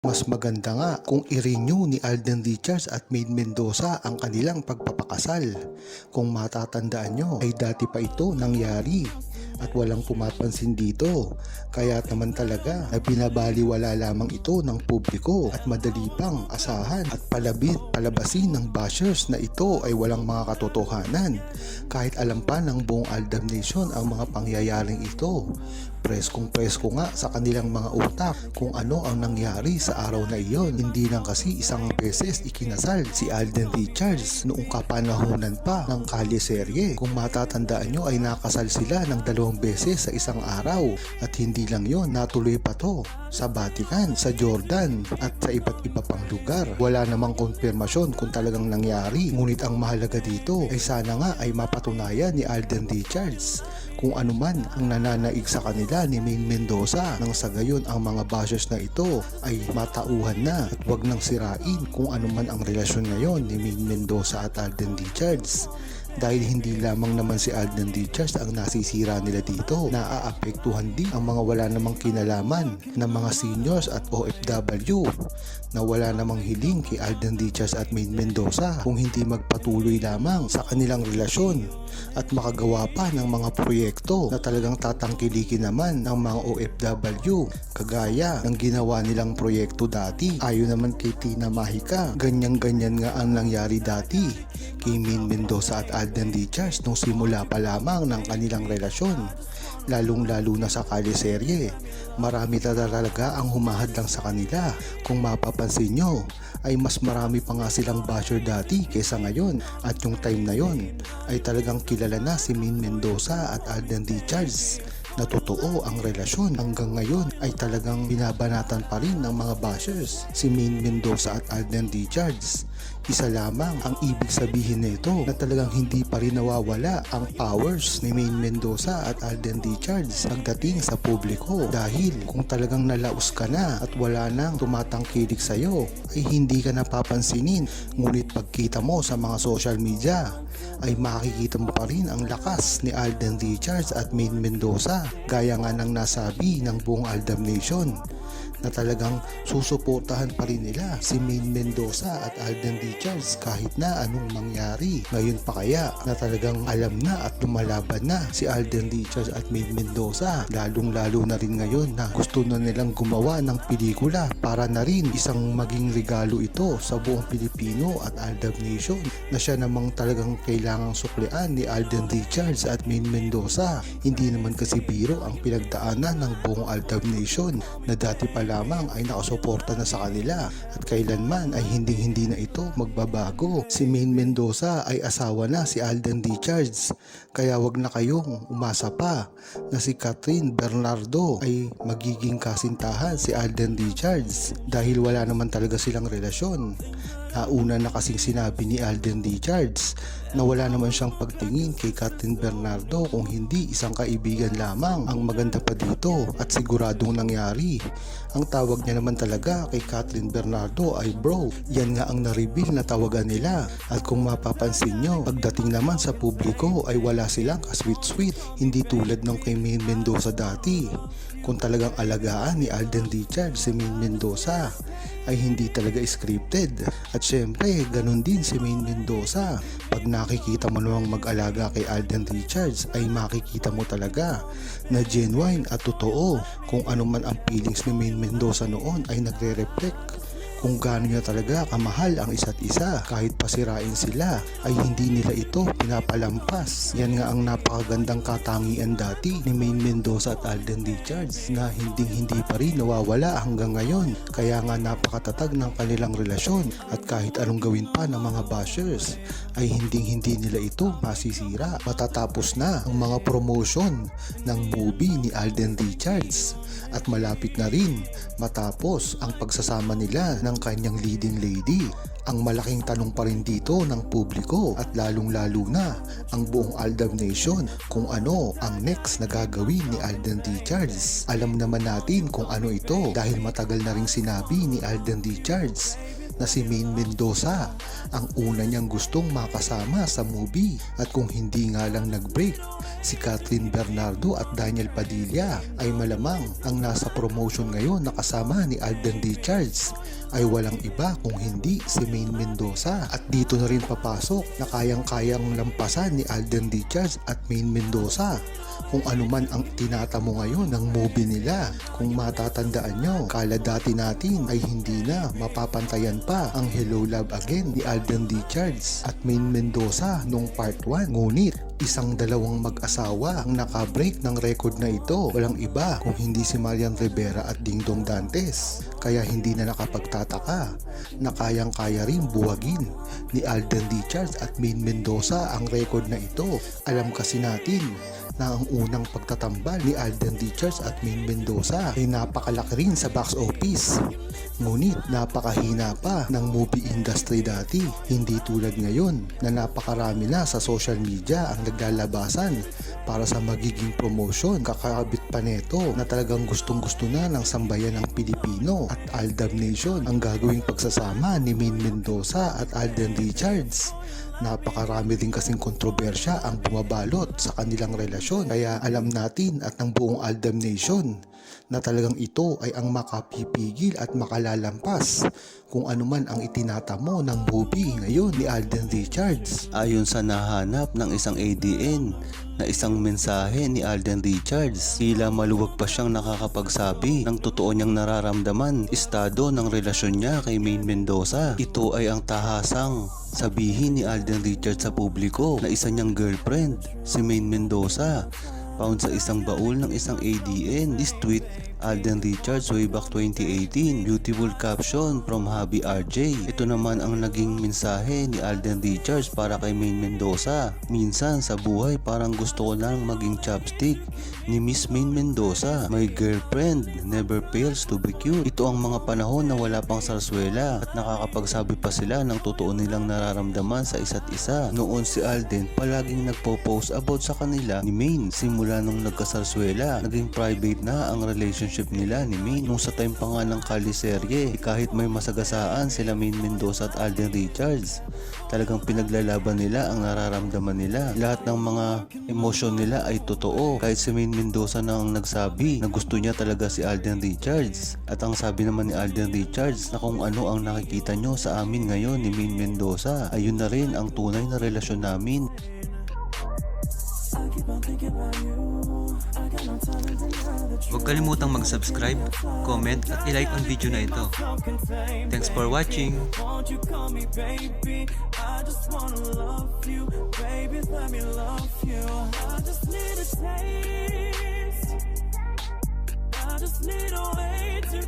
Mas maganda nga kung i-renew ni Alden Richards at Maid Mendoza ang kanilang pagpapakasal. Kung matatandaan nyo ay dati pa ito nangyari at walang pumapansin dito. Kaya naman talaga na binabaliwala lamang ito ng publiko at madali pang asahan at palabit palabasin ng bashers na ito ay walang mga katotohanan. Kahit alam pa ng buong Aldam Nation ang mga pangyayaring ito. Preskong presko nga sa kanilang mga utak kung ano ang nangyari sa araw na iyon. Hindi lang kasi isang beses ikinasal si Alden Richards noong kapanahonan pa ng Kali serye. Kung matatandaan nyo ay nakasal sila ng dalawang beses sa isang araw at hindi lang yon natuloy pa to sa Vatican, sa Jordan at sa iba't iba pang lugar. Wala namang konfirmasyon kung talagang nangyari ngunit ang mahalaga dito ay sana nga ay mapatunayan ni Alden Richards kung ano man ang nananaig sa kanila ni Main Mendoza. Nang sa gayon ang mga bashers na ito ay matauhan na at wag nang sirain kung ano man ang relasyon ngayon ni Main Mendoza at Alden Richards dahil hindi lamang naman si Alden Richards ang nasisira nila dito naaapektuhan din ang mga wala namang kinalaman ng mga seniors at OFW na wala namang hiling kay Alden Richards at Main Mendoza kung hindi magpatuloy lamang sa kanilang relasyon at makagawa pa ng mga proyekto na talagang tatangkilikin naman ng mga OFW kagaya ng ginawa nilang proyekto dati. Ayon naman kay Tina Mahika ganyan-ganyan nga ang nangyari dati kay Main Mendoza at Alden Richards nung simula pa lamang ng kanilang relasyon. Lalong lalo na sa kaliserye marami na talaga ang humahad lang sa kanila. Kung mapapansin nyo ay mas marami pa nga silang basher dati kaysa ngayon. At yung time na yon ay talagang kilala na si Min Mendoza at Alden Richards na totoo ang relasyon. Hanggang ngayon ay talagang binabanatan pa rin ng mga bashers. Si Min Mendoza at Alden Richards. Isa lamang ang ibig sabihin nito na talagang hindi pa rin nawawala ang powers ni Main Mendoza at Alden Richards pagdating sa publiko. Dahil kung talagang nalaos ka na at wala nang tumatangkilik sa'yo ay hindi ka napapansinin. Ngunit pagkita mo sa mga social media ay makikita mo pa rin ang lakas ni Alden Richards at Main Mendoza gaya nga ng nasabi ng buong Aldam Nation na talagang susuportahan pa rin nila si Main Mendoza at Alden Richards kahit na anong mangyari. Ngayon pa kaya na talagang alam na at lumalaban na si Alden Richards at Main Mendoza lalong lalo na rin ngayon na gusto na nilang gumawa ng pelikula para na rin isang maging regalo ito sa buong Pilipino at Aldab Nation na siya namang talagang kailangang suklian ni Alden Richards at Main Mendoza. Hindi naman kasi biro ang pinagdaanan ng buong Aldab Nation na dati pa lamang ay nakasuporta na sa kanila at kailanman ay hindi hindi na ito magbabago. Si Main Mendoza ay asawa na si Alden Richards kaya wag na kayong umasa pa na si Catherine Bernardo ay magiging kasintahan si Alden Richards dahil wala naman talaga silang relasyon. Nauna na kasing sinabi ni Alden Richards na wala naman siyang pagtingin kay Catherine Bernardo kung hindi isang kaibigan lamang ang maganda pa dito at siguradong nangyari. Ang tawag niya naman talaga kay Catherine Bernardo ay bro. Yan nga ang na-reveal na tawagan nila at kung mapapansin nyo, pagdating naman sa publiko ay wala silang ka-sweet-sweet. Hindi tulad ng kay Maine Mendoza dati. Kung talagang alagaan ni Alden Richards si Maine Mendoza ay hindi talaga scripted. At syempre, ganun din si Maine Mendoza. Pag nakikita mo namang mag-alaga kay Alden Richards ay makikita mo talaga na genuine at totoo kung ano man ang feelings ni Maine Mendoza noon ay nagre-reflect kung gaano niya talaga kamahal ang isa't isa kahit pasirain sila ay hindi nila ito pinapalampas. Yan nga ang napakagandang katangian dati ni Main Mendoza at Alden Richards na hindi hindi pa rin nawawala hanggang ngayon. Kaya nga napakatatag ng kanilang relasyon at kahit anong gawin pa ng mga bashers ay hindi hindi nila ito masisira. Matatapos na ang mga promotion ng movie ni Alden Richards at malapit na rin matapos ang pagsasama nila ng kanyang leading lady. Ang malaking tanong pa rin dito ng publiko at lalong lalo na ang buong Aldab Nation kung ano ang next na gagawin ni Alden Richards. Alam naman natin kung ano ito dahil matagal na ring sinabi ni Alden Richards na si Maine Mendoza ang una niyang gustong makasama sa movie. At kung hindi nga lang nag-break si Catherine Bernardo at Daniel Padilla ay malamang ang nasa promotion ngayon na kasama ni Alden Richards ay walang iba kung hindi si Maine Mendoza at dito na rin papasok na kayang-kayang lampasan ni Alden Richards at Maine Mendoza kung ano man ang tinatamo ngayon ng movie nila. Kung matatandaan nyo, kala dati natin ay hindi na mapapantayan pa ang Hello Love Again ni Alden Richards at Maine Mendoza nung part 1. Ngunit isang dalawang mag-asawa ang nakabreak ng record na ito. Walang iba kung hindi si Marian Rivera at Dingdong Dantes. Kaya hindi na nakapagtataka na kayang-kaya rin buwagin ni Alden Richards at Maine Mendoza ang record na ito. Alam kasi natin na ang unang pagtatambal ni Alden Richards at Maine Mendoza ay napakalaki rin sa box office. Ngunit napakahina pa ng movie industry dati. Hindi tulad ngayon na napakarami na sa social media ang naglalabasan para sa magiging promotion. Kakabit pa neto na talagang gustong gusto na ng sambayan ng Pilipino at Aldab Nation ang gagawing pagsasama ni Maine Mendoza at Alden Richards. Napakarami rin kasing kontrobersya ang bumabalot sa kanilang relasyon kaya alam natin at ng buong Aldam Nation na talagang ito ay ang makapipigil at makalalampas kung ano man ang itinatamo ng movie ngayon ni Alden Richards. Ayon sa nahanap ng isang ADN na isang mensahe ni Alden Richards, tila maluwag pa siyang nakakapagsabi ng totoo niyang nararamdaman estado ng relasyon niya kay Maine Mendoza. Ito ay ang tahasang sabihin ni Alden Richards sa publiko na isa niyang girlfriend, si Maine Mendoza found sa isang baul ng isang ADN. This tweet, Alden Richards way back 2018. Beautiful caption from Habi RJ. Ito naman ang naging mensahe ni Alden Richards para kay Maine Mendoza. Minsan sa buhay parang gusto ko lang maging chopstick ni Miss Maine Mendoza. My girlfriend never fails to be cute. Ito ang mga panahon na wala pang sarswela at nakakapagsabi pa sila ng totoo nilang nararamdaman sa isa't isa. Noon si Alden palaging nagpo-post about sa kanila ni Maine. Simula nung nagkasarswela, naging private na ang relationship nila ni Maine. Nung sa time pa nga ng Kali serye, kahit may masagasaan sila Maine Mendoza at Alden Richards, talagang pinaglalaban nila ang nararamdaman nila. Lahat ng mga emosyon nila ay totoo. Kahit si Maine Mendoza na ang nagsabi na gusto niya talaga si Alden Richards. At ang sabi naman ni Alden Richards na kung ano ang nakikita nyo sa amin ngayon ni Maine Mendoza, ayun na rin ang tunay na relasyon namin. Huwag kalimutang mag-subscribe, comment at i-like ang video na ito. Thanks for watching! I just need a way to.